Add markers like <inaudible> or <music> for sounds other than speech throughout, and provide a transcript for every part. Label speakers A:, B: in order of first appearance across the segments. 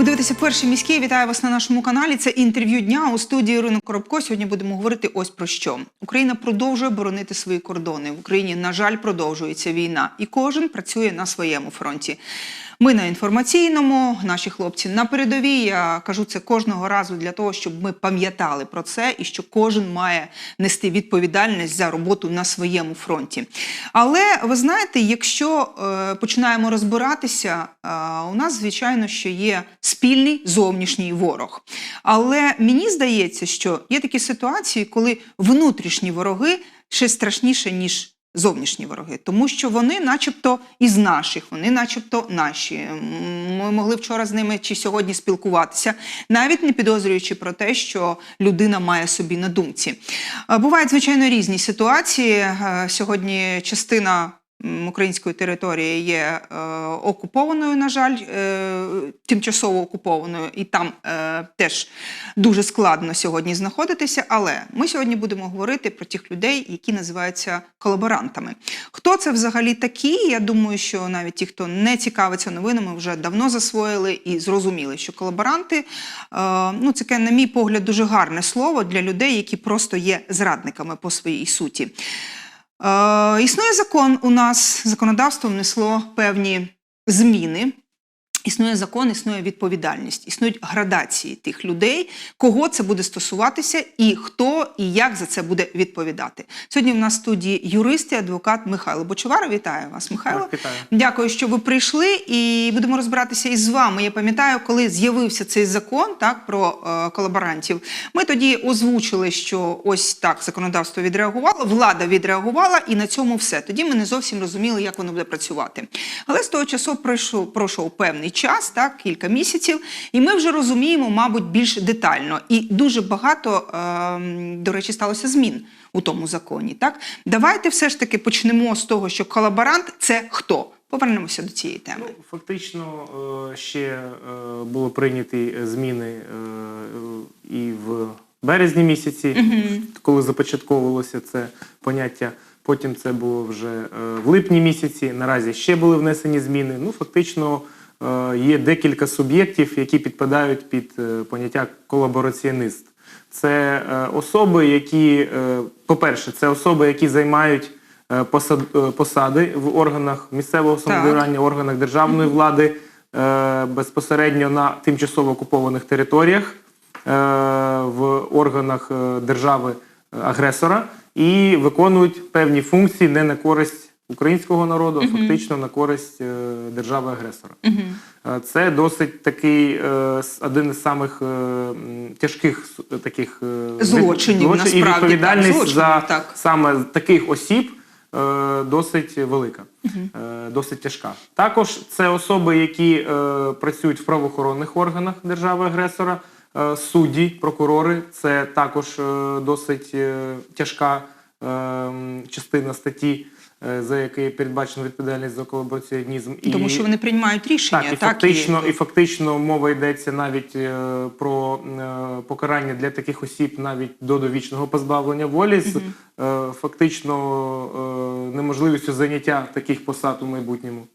A: Ви дивитеся перший міський. Вітаю вас на нашому каналі. Це інтерв'ю дня у студії Ірина Коробко. Сьогодні будемо говорити ось про що. Україна продовжує боронити свої кордони. В Україні, на жаль, продовжується війна, і кожен працює на своєму фронті. Ми на інформаційному, наші хлопці на передовій. Я кажу це кожного разу для того, щоб ми пам'ятали про це і що кожен має нести відповідальність за роботу на своєму фронті. Але ви знаєте, якщо е, починаємо розбиратися, е, у нас звичайно що є спільний зовнішній ворог. Але мені здається, що є такі ситуації, коли внутрішні вороги ще страшніше, ніж зовнішні вороги, тому що вони, начебто, із наших, вони, начебто, наші. Ми могли вчора з ними чи сьогодні спілкуватися, навіть не підозрюючи про те, що людина має собі на думці. Е, Бувають звичайно різні ситуації. Е, Сьогодні частина. Української території є е, окупованою, на жаль, е, тимчасово окупованою, і там е, теж дуже складно сьогодні знаходитися. Але ми сьогодні будемо говорити про тих людей, які називаються колаборантами. Хто це взагалі такі? Я думаю, що навіть ті, хто не цікавиться новинами, вже давно засвоїли і зрозуміли, що колаборанти ну це, на мій погляд, дуже гарне слово для людей, які просто є зрадниками по своїй суті. Е, існує закон у нас, законодавство внесло певні зміни. Існує закон, існує відповідальність, існують градації тих людей, кого це буде стосуватися, і хто і як за це буде відповідати. Сьогодні в нас в студії юрист і адвокат Михайло Бочовар. Вітаю вас, Михайло.
B: Вітаю.
A: Дякую, що ви прийшли, і будемо розбиратися із вами. Я пам'ятаю, коли з'явився цей закон так про е, колаборантів. Ми тоді озвучили, що ось так законодавство відреагувало, влада відреагувала, і на цьому все. Тоді ми не зовсім розуміли, як воно буде працювати. Але з того часу пройшов пройшов певний час, так кілька місяців, і ми вже розуміємо, мабуть, більш детально. І дуже багато, е, до речі, сталося змін у тому законі. Так, давайте все ж таки почнемо з того, що колаборант це хто. Повернемося до цієї теми.
B: Ну, фактично, е, ще е, були прийняті зміни е, і в березні місяці, коли започатковувалося це поняття. Потім це було вже в липні місяці. Наразі ще були внесені зміни. Ну, фактично, є декілька суб'єктів, які підпадають під е, поняття колабораціоніст. Це е, особи, які, е, по-перше, це особи, які займають е, посад- е, посади в органах місцевого самоврядування, органах державної влади е, безпосередньо на тимчасово окупованих територіях, е, в органах е, держави е, агресора і виконують певні функції не на користь українського народу, а фактично на користь е, держави агресора. Е, Це досить такий е, один із самих тяжких таких
A: Злочинів,
B: злочин-
A: насправді,
B: і
A: так,
B: відповідальність
A: злочинів,
B: за
A: так.
B: саме таких осіб досить велика, е, досить тяжка. Також це особи, які е, працюють в правоохоронних органах держави-агресора, е, судді, прокурори. Це також е, досить е, тяжка е, частина статті, за якою передбачена відповідальність за колабораціонізм.
A: Тому що вони приймають рішення,
B: Так, і
A: так,
B: фактично, і фактично мова йдеться навіть е, про е, покарання для таких осіб навіть до довічного позбавлення волі з е, фактично е, неможливістю заняття таких посад у майбутньому.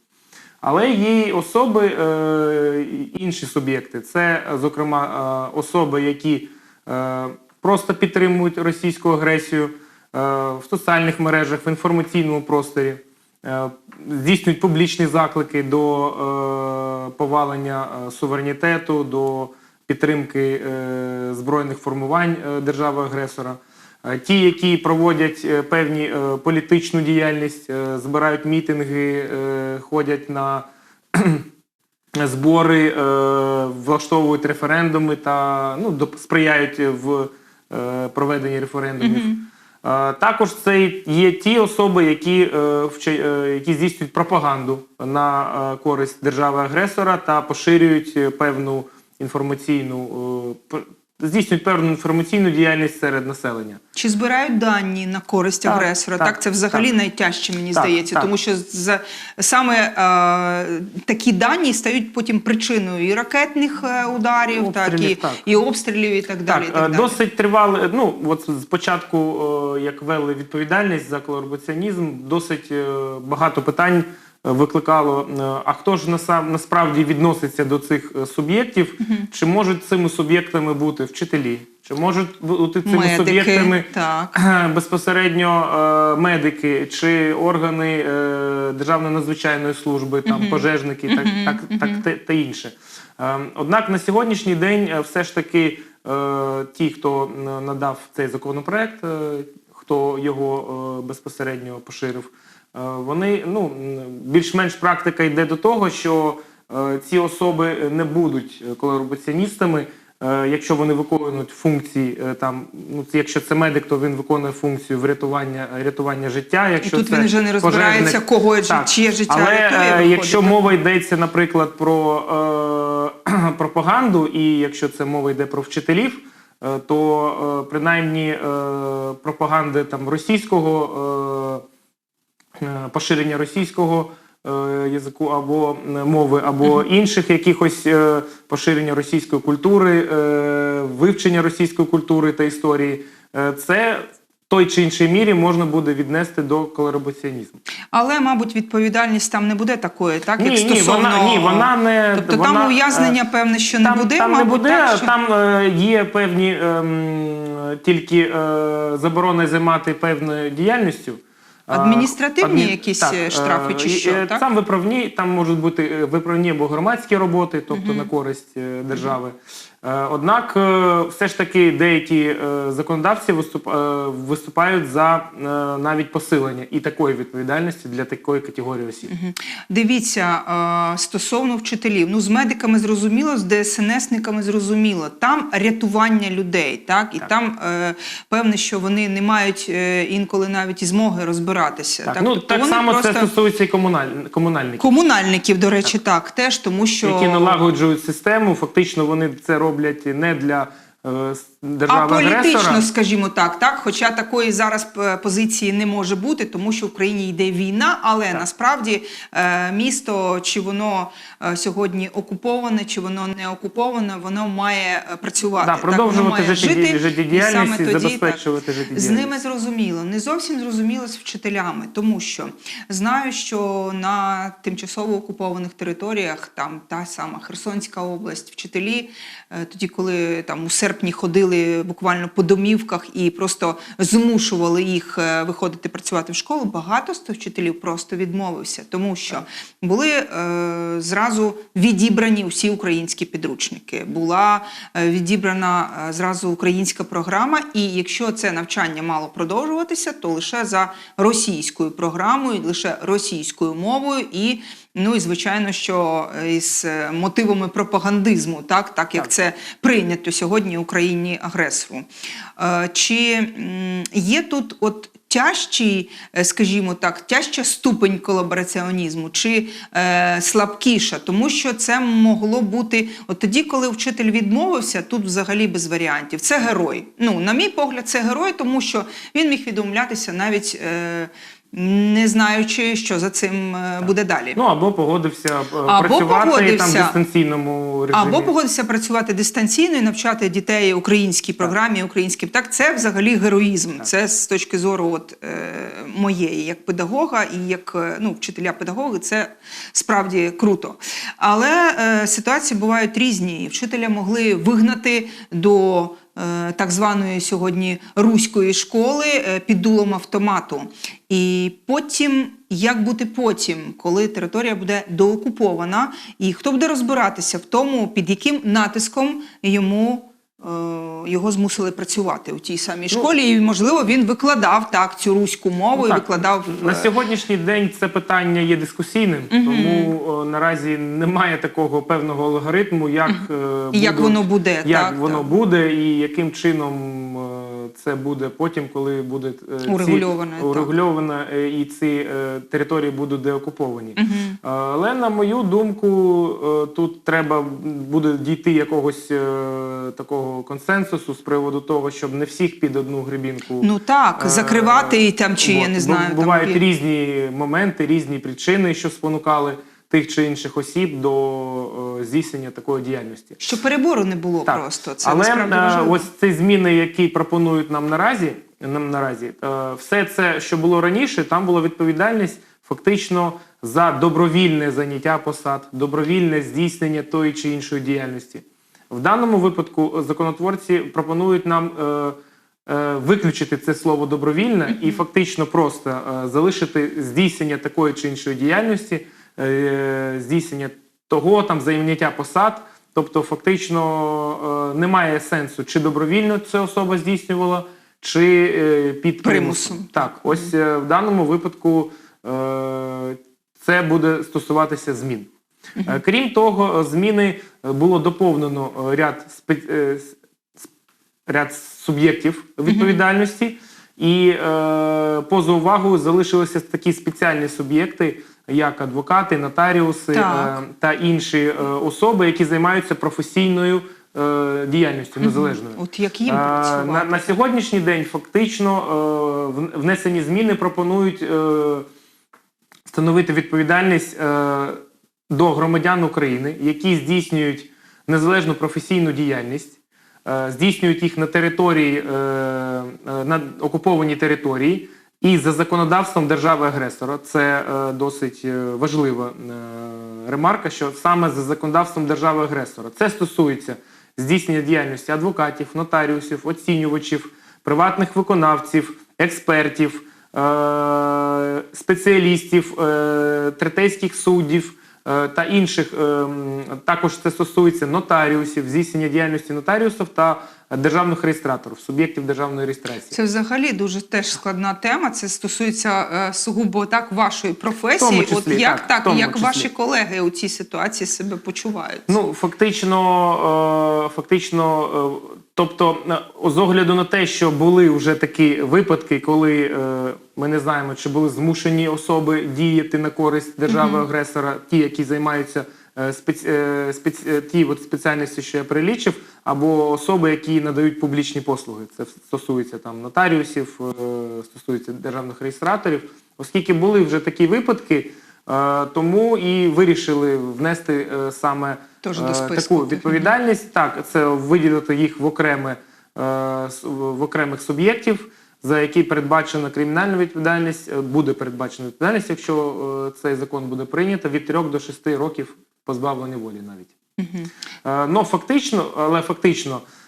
B: Але є особи, е, інші суб'єкти. Це, е, зокрема, е, особи, які е, просто підтримують російську агресію е, в соціальних мережах, в інформаційному просторі, е, здійснюють публічні заклики до е, повалення е, суверенітету, до підтримки е, збройних формувань е, держави-агресора. Е, Ті, які проводять е, певні е, політичну діяльність, е, збирають мітинги, е, ходять на <clears throat> збори, е, влаштовують референдуми та ну, сприяють в е, проведенні референдумів. Е, Також це є ті особи, які, е, е, які здійснюють пропаганду на е, користь держави-агресора та поширюють е, певну інформаційну е, здійснюють певну інформаційну діяльність серед населення.
A: Чи збирають дані на користь
B: Так,
A: агресора? Так,
B: так,
A: це взагалі
B: так.
A: найтяжче, мені
B: Так,
A: здається,
B: так.
A: тому що за, саме е, такі дані стають потім причиною і ракетних е, ударів, так, і,
B: Обстрілів, так.
A: і обстрілів, і так далі.
B: Так,
A: і так
B: е,
A: далі.
B: досить тривали. Ну от спочатку, е, як вели відповідальність за колабораціонізм, досить е, багато питань викликало, е, а хто ж насправді відноситься до цих е, суб'єктів? Чи можуть цими суб'єктами бути вчителі? Чи можуть бути цими
A: Медики,
B: суб'єктами
A: так.
B: безпосередньо е, медики чи органи Державної надзвичайної служби, там пожежники, так, так, так та, та інше. Однак на сьогоднішній день все ж таки ті, хто надав цей законопроект, хто його безпосередньо поширив, вони ну більш-менш практика йде до того, що е, ці особи не будуть е, колабораціоністами. Е, Якщо вони виконують функції, е, там ну якщо це медик, то він виконує функцію врятування рятування життя. Якщо
A: тут
B: це
A: він вже не розбирається,
B: пожежник-
A: кого
B: Так.
A: чиє життя
B: Але
A: рятує,
B: е,
A: виходить,
B: якщо
A: так?
B: мова йдеться, наприклад, про е, <clears throat> пропаганду, і якщо це мова йде про вчителів, е, то е, принаймні е, пропаганди там російського е, е, поширення російського е, язику або е, мови, або інших якихось е, поширення російської культури, е, вивчення російської культури та історії, е, це в той чи іншій мірі можна буде віднести до колабораціонізму.
A: Але, мабуть, відповідальність там не буде такої, так?
B: Ні,
A: як
B: ні,
A: стосовно...
B: вона- ні, вона не-
A: Тобто
B: вона,
A: там
B: е,
A: ув'язнення, певне, що не буде,
B: там
A: мабуть,
B: не буде,
A: так? Що...
B: там е, є певні ем, тільки е, заборони займати певною діяльністю.
A: Адміністративні якісь, так, штрафи чи
B: е,
A: що,
B: е,
A: так?
B: Там виправні, там можуть бути е, виправні або громадські роботи, тобто на користь е, держави. Е, Однак, е, все ж таки деякі е, законодавці виступ, виступають за навіть посилення і такої відповідальності для такої категорії осіб.
A: Дивіться, стосовно вчителів, ну з медиками зрозуміло, з ДСНСниками зрозуміло. Там рятування людей, так і
B: Так.
A: там певне, що вони не мають інколи навіть і змоги розбиратися.
B: Так, ну
A: Тобто
B: так само
A: просто...
B: це стосується і комуналь... комунальників.
A: комунальників, до речі, так. теж тому, що
B: які налагоджують систему. Фактично вони це роблять не для е, с-
A: А
B: держави
A: політично, скажімо так, так. Хоча такої зараз е, позиції не може бути, тому що в Україні йде війна, але насправді е, місто, чи воно сьогодні окуповане, чи воно не окуповане, воно має працювати.
B: Да,
A: так, воно
B: продовжувати
A: має
B: житті-
A: жити,
B: життєдіяльність
A: і саме
B: і
A: тоді,
B: забезпечувати
A: так,
B: життєдіяльність.
A: З ними зрозуміло. Не зовсім зрозуміло з вчителями, тому що знаю, що на тимчасово окупованих територіях, там та сама Херсонська область, вчителі, тоді, коли там у серпні ходили буквально по домівках і просто змушували їх е, виходити працювати в школу, багато з тих вчителів просто відмовився, тому що були е, зразу відібрані усі українські підручники. Була е, відібрана е, зразу українська програма, і якщо це навчання мало продовжуватися, то лише за російською програмою, лише російською мовою і. Ну і звичайно, що е, із е, мотивами пропагандизму, так, так як
B: Так.
A: це прийнято сьогодні Україні агресору. Е, Чи є тут от тяжчий, скажімо так, тяжча ступень колабораціонізму чи е, слабкіша, тому що це могло бути от тоді, коли вчитель відмовився, тут взагалі без варіантів. Це герой. Ну, на мій погляд, це герой, тому що він міг відмовлятися навіть. Е, не знаючи, що за цим е, буде далі.
B: Ну або погодився е,
A: Або
B: працювати
A: погодився.
B: там дистанційному режимі.
A: Або погодитися працювати дистанційно і навчати дітей українській програмі, українським. Так, це взагалі героїзм. Це з точки зору от, е, моєї, як педагога і як е, ну, вчителя-педагоги, це справді круто. Але е, ситуації бувають різні. Вчителя могли вигнати до так званої сьогодні руської школи е, під дулом автомату. І потім, як бути потім, коли територія буде доокупована, і хто буде розбиратися в тому, під яким натиском йому. Е, Його змусили працювати у тій самій школі, і можливо він викладав так цю руську мову
B: Ну,
A: і викладав
B: на
A: е,
B: сьогоднішній день це питання є дискусійним, тому о, наразі немає такого певного алгоритму, як, е,
A: І як воно буде,
B: як
A: так,
B: воно
A: так.
B: буде, і яким чином е, це буде потім, коли буде ці-
A: Урегульоване,
B: урегульовано, е, і ці е, території будуть деокуповані. Але на мою думку, е, тут треба буде дійти якогось такого консенсусу з приводу того, щоб не всіх під одну грибінку.
A: ну так, закривати і там чи я не знаю.
B: Бувають різні моменти, різні причини, що спонукали тих чи інших осіб до е, здійснення такої діяльності.
A: Що перебору не було
B: Так.
A: просто. Це
B: Але
A: насправді
B: е, ось ці зміни, які пропонують нам наразі, нам наразі. Е, Все це, що було раніше, там була відповідальність фактично за добровільне заняття посад, добровільне здійснення тої чи іншої діяльності. В даному випадку законотворці пропонують нам е, е, виключити це слово добровільне і фактично просто е, залишити здійснення такої чи іншої діяльності, здійснення того там зайняття посад. Тобто, фактично е, немає сенсу, чи добровільно ця особа здійснювала, чи е, під примусом.
A: Примусом.
B: Так, ось е, в даному випадку е, це буде стосуватися змін. Е, Крім того, е, зміни е, було доповнено е, ряд спе- е, ряд суб'єктів відповідальності, і е, поза увагою залишилися такі спеціальні суб'єкти, як адвокати, нотаріуси е, та інші е, особи, які займаються професійною е, діяльністю незалежною.
A: От як їм
B: Е, на, на сьогоднішній день фактично е, внесені зміни пропонують е, встановити відповідальність е, до громадян України, які здійснюють незалежну професійну діяльність, е, здійснюють їх на території, е, е, на окупованій території. І за законодавством держави-агресора це е, досить е, важлива е, ремарка, що саме за законодавством держави-агресора. Це стосується здійснення діяльності адвокатів, нотаріусів, оцінювачів, приватних виконавців, експертів, е, спеціалістів, е, третейських суддів та інших. е, Також це стосується нотаріусів, здійснення діяльності нотаріусів та державних реєстраторів, суб'єктів державної реєстрації.
A: Це взагалі дуже теж складна тема. Це стосується е, сугубо так вашої професії.
B: Числі,
A: От як
B: так,
A: так,
B: тому
A: як
B: числі.
A: ваші колеги у цій ситуації себе почувають?
B: Ну, фактично, е, фактично, е, тобто, з огляду на те, що були вже такі випадки, коли е, ми не знаємо, чи були змушені особи діяти на користь держави-агресора, ті, які займаються е, спец, е, спец, е, ті от спеціальності, що я перелічив, або особи, які надають публічні послуги. Це стосується там нотаріусів, е, стосується державних реєстраторів. Оскільки були вже такі випадки, тому і вирішили внести е, саме е, таку відповідальність. Так, це виділити їх в окреме е, в окремих суб'єктів, за які передбачена кримінальна відповідальність, е, буде передбачена відповідальність, якщо е, цей закон буде прийнято, від 3 до 6 років позбавлення волі навіть. Е, Ну, фактично, але фактично, е,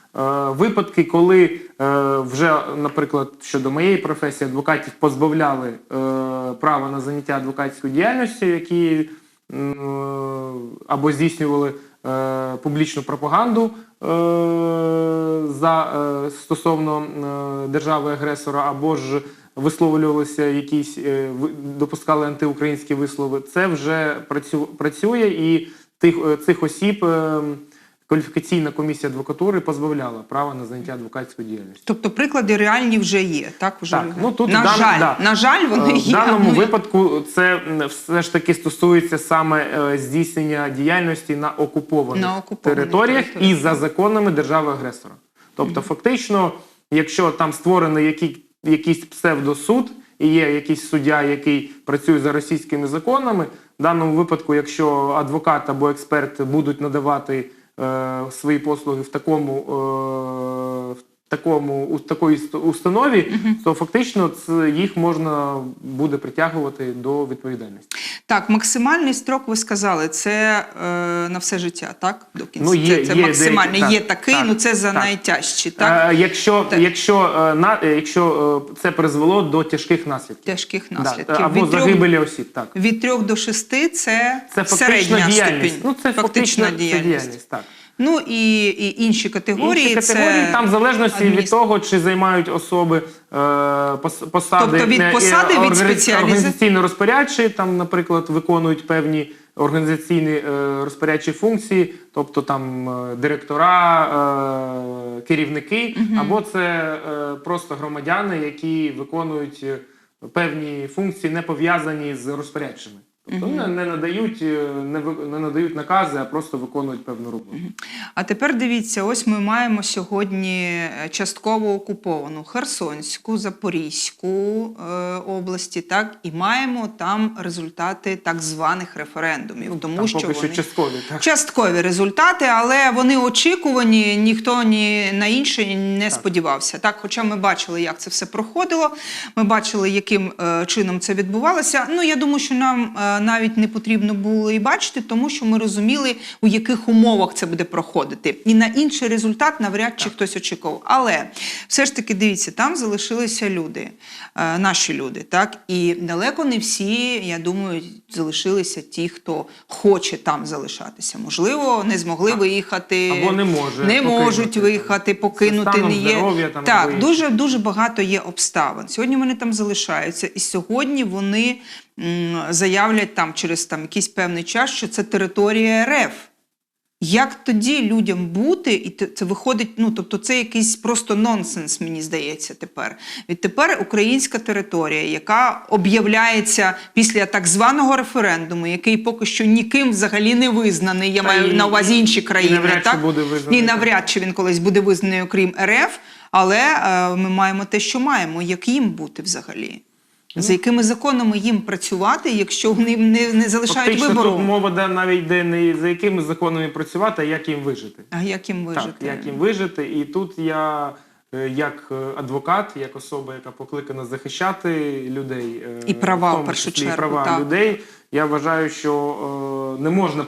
B: випадки, коли е, вже, наприклад, щодо моєї професії, адвокатів позбавляли е, права на заняття адвокатською діяльністю, які або здійснювали е, публічну пропаганду е, за е, стосовно е, держави-агресора, або ж висловлювалися якісь, е, допускали антиукраїнські вислови. Це вже працю, працює і тих, е, цих осіб е, кваліфікаційна комісія адвокатури позбавляла права на заняття адвокатською діяльністю.
A: Тобто приклади реальні вже є. Так, вже
B: Так, ну тут
A: на
B: дан-
A: жаль,
B: да.
A: на жаль, вони
B: Е, В
A: є.
B: даному
A: Ну, і-
B: випадку це все ж таки стосується саме е, здійснення діяльності на окупованих,
A: На окупованих
B: територіях
A: територіях.
B: і за законами держави-агресора. Тобто, фактично, якщо там створений який, якийсь псевдосуд і є якийсь суддя, який працює за російськими законами, в даному випадку, якщо адвокат або експерт будуть надавати свої послуги в такому. Такому у такої ст- установі, то фактично це їх можна буде притягувати до відповідальності.
A: Так, максимальний строк ви сказали, це е, на все життя, так? До кінця.
B: Ну, є-
A: це це
B: є
A: максимальний.
B: деякі,
A: є такий,
B: так,
A: ну це за
B: так.
A: найтяжчі, так?
B: Е, якщо
A: Так.
B: якщо, е, на, якщо е, це призвело до тяжких наслідків,
A: Тяжких
B: Да,
A: наслідків.
B: або
A: від, трьох,
B: загибелі осіб, так.
A: від трьох до шести це,
B: Це
A: середня
B: діяльність.
A: ступінь.
B: Ну, це фактична
A: фактична діяльність.
B: діяльність, так.
A: Ну і, і інші категорії.
B: Інші категорії,
A: це
B: там в залежності від того, чи займають особи е, посади,
A: Тобто від
B: е,
A: посади, від
B: органі-
A: спеціаліза-
B: організаційно розпорядчі, там, наприклад, виконують певні організаційні е, розпорядчі функції, тобто там е, директора, е, керівники, або це е, просто громадяни, які виконують е, певні функції, не пов'язані з розпорядчими. Тобто не, не надають е, не, не надають накази, а просто виконують певну роботу.
A: А тепер дивіться, ось ми маємо сьогодні е, частково окуповану Херсонську, Запорізьку е, області, так і маємо там результати так званих референдумів, тому
B: Там
A: що
B: поки
A: вони
B: що часткові, так.
A: часткові результати, але вони очікувані. Ніхто ні на інше не сподівався. Так, хоча ми бачили, як це все проходило. Ми бачили, яким е, чином це відбувалося. Ну я думаю, що нам е, навіть не потрібно було і бачити, тому що ми розуміли, у яких умовах це буде проходити. І на інший результат навряд чи хтось очікував. Але все ж таки дивіться, там залишилися люди, е, наші люди, так і далеко не всі, я думаю, залишилися ті, хто хоче там залишатися. Можливо, не змогли виїхати
B: Або не може
A: не можуть виїхати, покинути. Не є
B: здоров'я там
A: так, дуже дуже багато є обставин. Сьогодні вони там залишаються, і сьогодні вони заявлять там через там якийсь певний час, що це територія РФ. Як тоді людям бути, і це виходить, ну тобто це якийсь просто нонсенс, мені здається, тепер. Відтепер українська територія, яка об'являється після так званого референдуму, який поки що ніким взагалі не визнаний. Я
B: Та
A: маю
B: і-
A: на увазі інші
B: і
A: країни.
B: навряд чи
A: так?
B: буде визнаний,
A: І навряд чи він колись буде визнаний, окрім РФ, але е, ми маємо те, що маємо. Як їм бути взагалі? За якими законами їм працювати, якщо вони не, не залишають
B: Фактично
A: вибору?
B: тут мова де навіть йде не за якими законами працювати, а як їм вижити.
A: А як їм вижити?
B: Так, як їм вижити. І тут я, е, як е, адвокат, як особа, яка покликана захищати людей, е,
A: І права,
B: в тому
A: в першу
B: числі і права
A: так.
B: людей, я вважаю, що е, не можна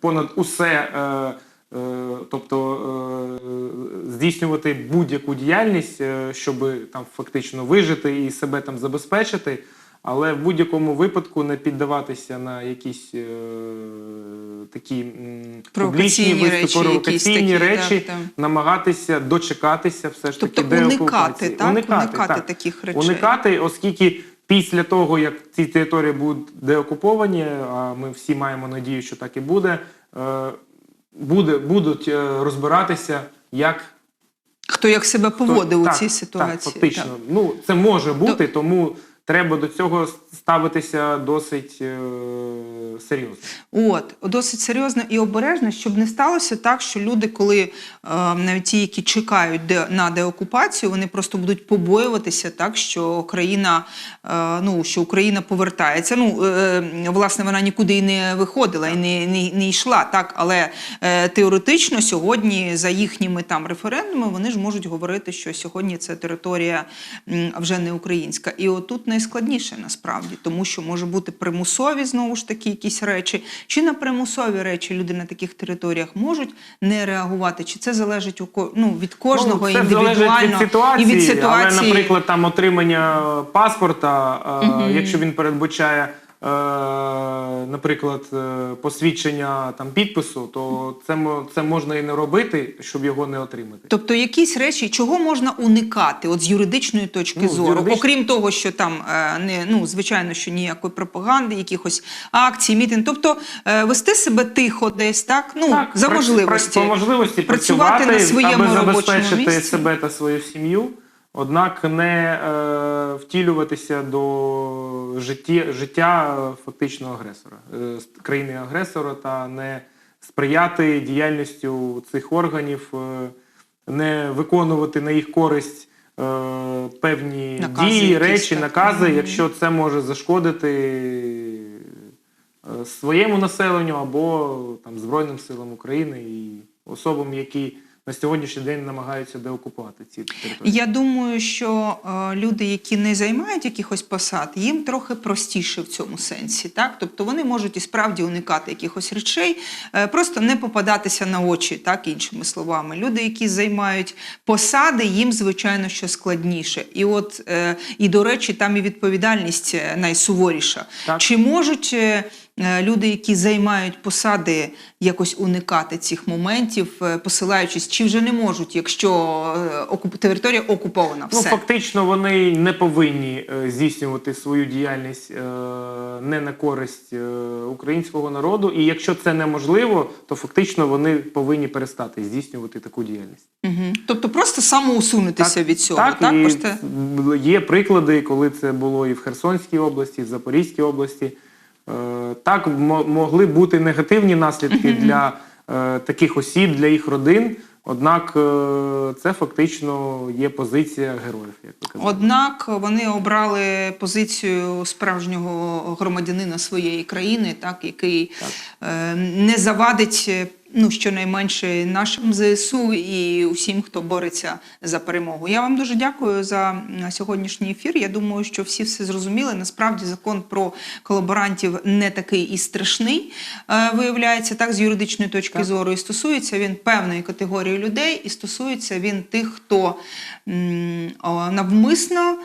B: понад усе. е, Тобто е, здійснювати будь-яку діяльність, е, щоб там фактично вижити і себе там забезпечити, але в будь-якому випадку не піддаватися на якісь е, такі публічні виступи, провокаційні речі,
A: так,
B: намагатися дочекатися все ж
A: Тобто
B: таки деокупації.
A: так? Уникати таких речей.
B: Уникати, оскільки після того, як ці території будуть деокуповані, а ми всі маємо надію, що так і буде, е, буде будуть е, розбиратися, як
A: Хто як себе поводив
B: хто,
A: у цій
B: Так,
A: ситуації?
B: фактично.
A: Так.
B: Ну, це може бути, тому треба до цього ставитися досить е, серйозно.
A: От, досить серйозно і обережно, щоб не сталося так, що люди, коли е, навіть ті, які чекають на деокупацію, вони просто будуть побоюватися, так що країна, е, ну що Україна повертається. Ну е, власне, вона нікуди і не виходила і не, не, не йшла, так але теоретично сьогодні за їхніми там референдумами вони ж можуть говорити, що сьогодні це територія вже не українська. І отут найскладніше насправді, тому що може бути примусові знову ж таки якісь речі, чи на примусові речі люди на таких територіях можуть не реагувати, чи це залежить у ну, від кожного
B: ну, це
A: індивідуально
B: від ситуації,
A: і від ситуації.
B: Але, наприклад, там отримання паспорта, е, якщо він передбачає, наприклад, е, посвідчення там підпису, то це це можна і не робити, щоб його не отримати.
A: Тобто якісь речі, чого можна уникати, от з юридичної точки
B: Ну,
A: зору,
B: юридич-
A: окрім того, що там е, не ну звичайно, що ніякої пропаганди, якихось акцій, мітинг, тобто е, вести себе тихо, десь так, ну
B: Так,
A: за можливості.
B: по можливості
A: працювати
B: працювати,
A: на своєму
B: аби
A: робочому
B: забезпечити
A: місці.
B: себе та свою сім'ю, однак не е, втілюватися до житті, життя е, фактично агресора, е, країни-агресора та не сприяти діяльністю цих органів, е, не виконувати на їх користь. е, Певні
A: Накази
B: дії,
A: якісь,
B: речі,
A: так.
B: накази,
A: Мгм.
B: якщо це може зашкодити е, своєму населенню або там Збройним силам України і особам, які на сьогоднішній день намагаються деокупувати ці території.
A: Я думаю, що е, люди, які не займають якихось посад, їм трохи простіше в цьому сенсі. Так? Тобто вони можуть і справді уникати якихось речей, е, просто не попадатися на очі, так, іншими словами. Люди, які займають посади, їм, звичайно, що складніше. І от, е, і до речі, там і відповідальність е, найсуворіша.
B: Так.
A: Чи можуть е, люди, які займають посади, якось уникати цих моментів, е, посилаючись, чи вже не можуть, якщо е, окуп... територія окупована?
B: Ну,
A: Все.
B: фактично, вони не повинні е, здійснювати свою діяльність е, не на користь е, українського народу. І якщо це неможливо, то фактично вони повинні перестати здійснювати таку діяльність.
A: Угу. Тобто просто самоусунутися від цього. Так,
B: Так, і
A: Просто...
B: є приклади, коли це було і в Херсонській області, і в Запорізькій області. Е, Так, мо- могли бути негативні наслідки для е, таких осіб, для їх родин. Однак е, це фактично є позиція героїв, як ви казали.
A: Однак вони обрали позицію справжнього громадянина своєї країни, так який так. не завадить. Ну, щонайменше нашим ЗСУ і усім, хто бореться за перемогу. Я вам дуже дякую за сьогоднішній ефір. Я думаю, що всі все зрозуміли. Насправді закон про колаборантів не такий і страшний, е, виявляється так з юридичної точки
B: Так.
A: зору. І стосується він певної категорії людей, і стосується він тих, хто навмисно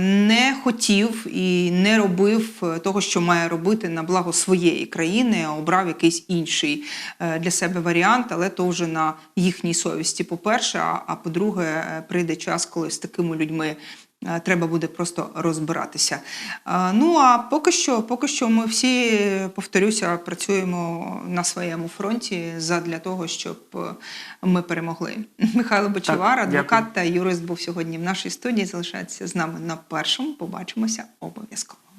A: не хотів і не робив е, того, що має робити на благо своєї країни, а обрав якийсь інший е, для себе варіант, але то вже на їхній совісті, по-перше. А, а по-друге, е, прийде час, коли з такими людьми. Е, Треба буде просто розбиратися. Е, Ну а поки що, поки що ми всі, повторюся, працюємо на своєму фронті задля того, щоб е, ми перемогли. <laughs> Михайло Бочевар,
B: дякую.
A: адвокат та юрист був сьогодні в нашій студії. Залишається з нами на першому. Побачимося обов'язково.